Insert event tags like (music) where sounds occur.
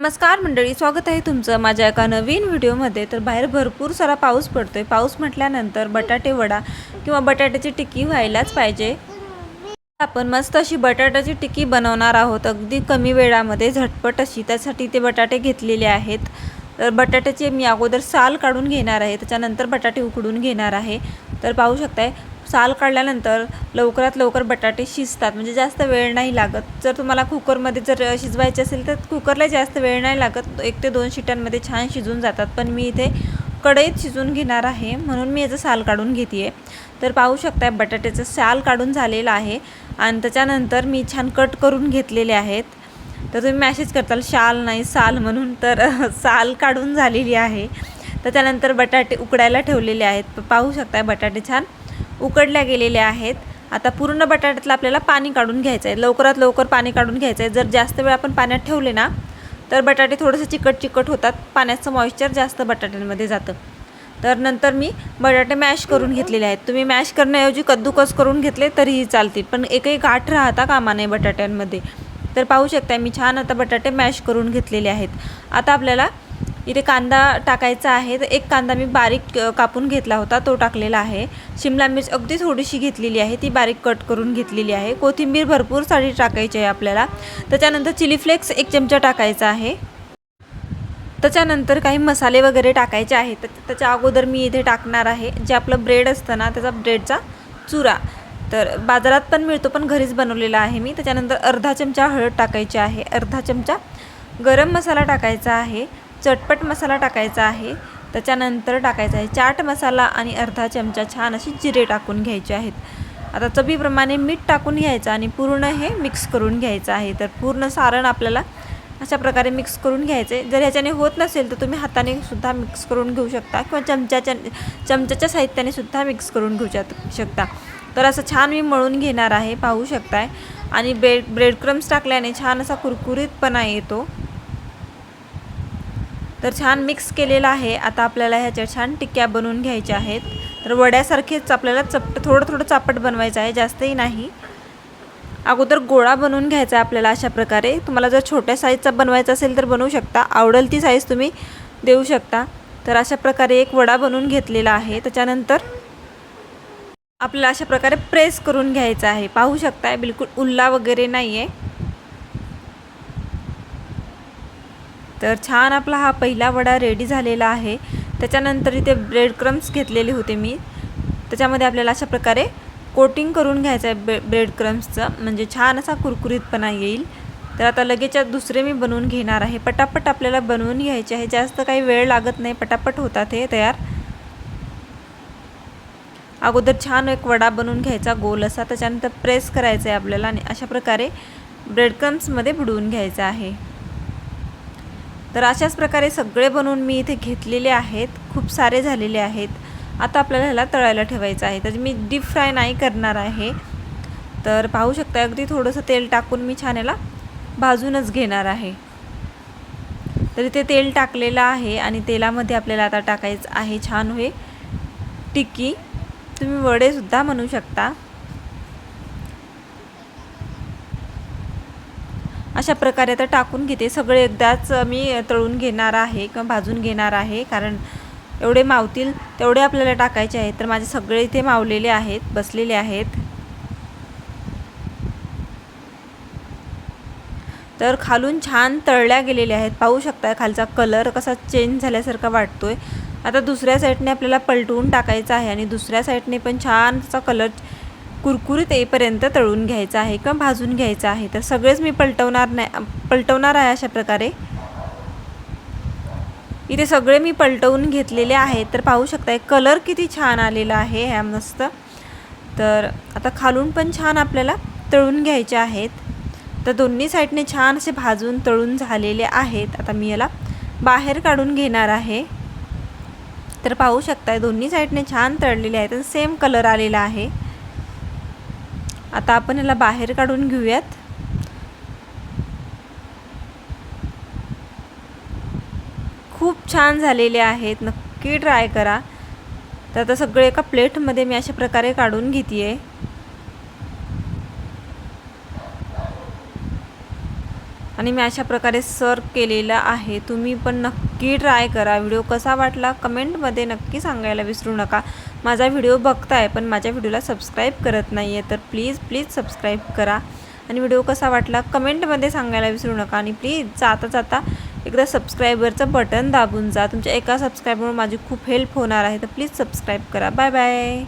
नमस्कार मंडळी स्वागत आहे तुमचं माझ्या एका नवीन व्हिडिओमध्ये. तर बाहेर भरपूर सारा पाऊस पडतोय. पाऊस म्हटल्यानंतर बटाटे वडा किंवा बटाट्याची टिक्की व्हायलाच पाहिजे. आपण मस्त अशी बटाट्याची टिक्की बनवणार आहोत. अगदी कमी वेळामध्ये झटपट अशी. त्यासाठी ते बटाटे घेतलेले आहेत. तर बटाट्याचे मी अगोदर साल काढून घेणार आहे. त्याच्यानंतर बटाटे उकडून घेणार आहे. तर पाहू शकताय साल काढल्यानंतर लवकरात लवकर बटाटे शिजतात. म्हणजे जास्त वेळ नाही लागत. जर तुम्हाला कुकरमध्ये जर शिजवायचे असेल तर कुकरला जास्त वेळ नाही लागत. एक ते दोन शिट्यांमध्ये छान शिजून जातात. पण मी इथे कढईत शिजून घेणार आहे. म्हणून मी याचं साल काढून घेते आहे तर पाहू शकताय बटाट्याचं साल काढून झालेलं आहे. आणि त्याच्यानंतर मी छान कट करून घेतलेले आहेत. तर तुम्ही मॅसेज करताल शाल नाही साल म्हणून. तर (laughs) साल काढून झालेली आहे. तर त्यानंतर बटाटे उकडायला ठेवलेले आहेत. पाहू शकताय बटाटे छान उकडल्या गेलेल्या आहेत. आता पूर्ण बटाट्यातलं आपल्याला पाणी काढून घ्यायचं आहे लवकरात लवकर पाणी काढून घ्यायचं आहे जर जास्त वेळ आपण पाण्यात ठेवले ना तर बटाटे थोडेसे चिकट चिकट होतात. पाण्याचं मॉइश्चर जास्त बटाट्यांमध्ये जातं. तर नंतर मी बटाटे मॅश करून घेतलेले आहेत. तुम्ही मॅश करण्याऐवजी कद्दूकस करून घेतले तरीही चालतील. पण एकही गाठ राहता कामा नये बटाट्यांमध्ये. तर पाहू शकता मी छान आता बटाटे मॅश करून घेतलेले आहेत. आता आपल्याला इथे कांदा टाकायचा आहे. तर एक कांदा मी बारीक कापून घेतला होता. तो टाकलेला आहे. शिमला मिर्च अगदी थोडीशी घेतलेली आहे. ती बारीक कट करून घेतलेली आहे. कोथिंबीर भरपूर साडी टाकायची आहे आपल्याला. त्याच्यानंतर चिली फ्लेक्स एक चमचा टाकायचा आहे. त्याच्यानंतर काही मसाले वगैरे टाकायचे आहेत. तर त्याच्या अगोदर मी इथे टाकणार आहे. जे आपलं ब्रेड असतं ना त्याचा ब्रेडचा चुरा. तर बाजारात पण मिळतो पण घरीच बनवलेला आहे मी. त्याच्यानंतर अर्धा चमचा हळद टाकायची आहे. अर्धा चमचा गरम मसाला टाकायचा आहे. चटपट मसाला टाकायचा आहे. त्याच्यानंतर टाकायचा आहे चाट मसाला आणि अर्धा चमचा छान अशी जिरे टाकून घ्यायचे आहेत. आता चवीप्रमाणे मीठ टाकून घ्यायचं आणि पूर्ण हे मिक्स करून घ्यायचं आहे. तर पूर्ण सारण आपल्याला अशा प्रकारे मिक्स करून घ्यायचे. जर ह्याच्याने होत नसेल तर तुम्ही हाताने सुद्धा मिक्स करून घेऊ शकता किंवा चमच्याच्या चमच्याच्या साहित्याने सुद्धा मिक्स करून घेऊ शक- शकता. तर असं छान मी मळून घेणार आहे पाहू शकताय. आणि ब्रेड ब्रेड क्रम्स टाकल्याने छान असा कुरकुरीतपणा येतो. तर छान मिक्स केलेलं आहे. आता आपल्याला ह्याच्या छान टिक्क्या बनवून घ्यायच्या आहेत. तर वड्यासारखेच आपल्याला चपट थोडं थोडं चापट बनवायचं आहे. जास्तही नाही. अगोदर गोळा बनवून घ्यायचा आहे आपल्याला अशा प्रकारे. तुम्हाला जर छोट्या साईजचा बनवायचा असेल तर बनवू शकता. आवडेल ती साईज तुम्ही देऊ शकता. तर अशा प्रकारे एक वडा बनवून घेतलेला आहे. त्याच्यानंतर आपल्याला अशा प्रकारे प्रेस करून घ्यायचा आहे. पाहू शकताय बिलकुल उल्ला वगैरे नाही आहे तर छान आपला हा पहिला वडा रेडी झालेला आहे. त्याच्यानंतर इथे ब्रेड क्रम्स घेतलेले होते मी. त्याच्यामध्ये आपल्याला अशा प्रकारे कोटिंग करून घ्यायचं आहे ब्रे ब्रेड क्रम्सचं म्हणजे छान असा कुरकुरीतपणा येईल. तर आता लगेच दुसरे मी बनवून घेणार आहे. पटापट आपल्याला बनवून घ्यायचे आहे. जास्त काही वेळ लागत नाही. पटापट होतात हे तयार. अगोदर छान एक वडा बनवून घ्यायचा गोल असा. त्याच्यानंतर प्रेस करायचा आहे आपल्याला आणि अशा प्रकारे ब्रेड क्रम्समध्ये बुडवून घ्यायचं आहे. तर अशाच प्रकारे सगळे बनवून मी इथे घेतलेले आहेत. खूप सारे झालेले आहेत. आता आपल्याला ह्याला तळायला ठेवायचं आहे. तर मी डीप फ्राय नाही करणार आहे. तर पाहू शकता अगदी थोडंसं तेल टाकून मी छान याला भाजूनच घेणार आहे. तर इथे तेल टाकलेलं आहे आणि तेलामध्ये आपल्याला आता टाकायचं आहे छान हे टिक्की. तुम्ही वडेसुद्धा म्हणू शकता. अशा प्रकारे आता टाकून घेते. सगळे एकदाच मी तळून घेणार आहे किंवा भाजून घेणार आहे. कारण एवढे मावतील तेवढे आपल्याला टाकायचे आहेत. तर माझे सगळे इथे मावलेले आहेत बसलेले आहेत. तर खालून छान तळल्या गेलेल्या आहेत. पाहू शकता खालचा कलर कसा चेंज झाल्यासारखा वाटतोय. आता दुसऱ्या साईडने आपल्याला पलटवून टाकायचं आहे आणि दुसऱ्या साईडने पण छान असा कलर कुरकुरीत येईपर्यंत तळून घ्यायचा आहे किंवा भाजून घ्यायचं आहे. तर सगळेच मी पलटवणार नाही पलटवणार आहे अशा प्रकारे. इथे सगळे मी पलटवून घेतलेले आहेत. तर पाहू शकताय कलर किती छान आलेला आहे ह्या मस्त. तर आता खालून पण छान आपल्याला तळून घ्यायचे आहेत. तर दोन्ही साईडने छान असे भाजून तळून झालेले आहेत. आता मी याला बाहेर काढून घेणार आहे. तर पाहू शकताय दोन्ही साईडने छान तळलेले आहेत आणि सेम कलर आलेला आहे. आता आपण याला बाहेर काढून घेऊयात. खूप छान झालेले आहेत. नक्की ट्राय करा. तर आता सगळे एका प्लेटमध्ये मी अशा प्रकारे काढून घेते आहे आणि मी अशा प्रकारे सर्व केलेला आहे. तुम्ही पण नक्की ट्राय करा. व्हिडिओ कसा वाटला कमेंटमध्ये नक्की सांगायला विसरू नका. माझा व्हिडिओ बघताय पण माझ्या व्हिडिओला सबस्क्राईब करत नाही आहे तर प्लीज प्लीज सबस्क्राईब करा. आणि व्हिडिओ कसा वाटला कमेंटमध्ये सांगायला विसरू नका. आणि प्लीज जाता जाता एकदा सबस्क्रायबरचं बटन दाबून जा. तुमच्या एका सबस्क्रायबरमुळे माझी खूप हेल्प होणार आहे तर प्लीज सबस्क्राईब करा. Bye bye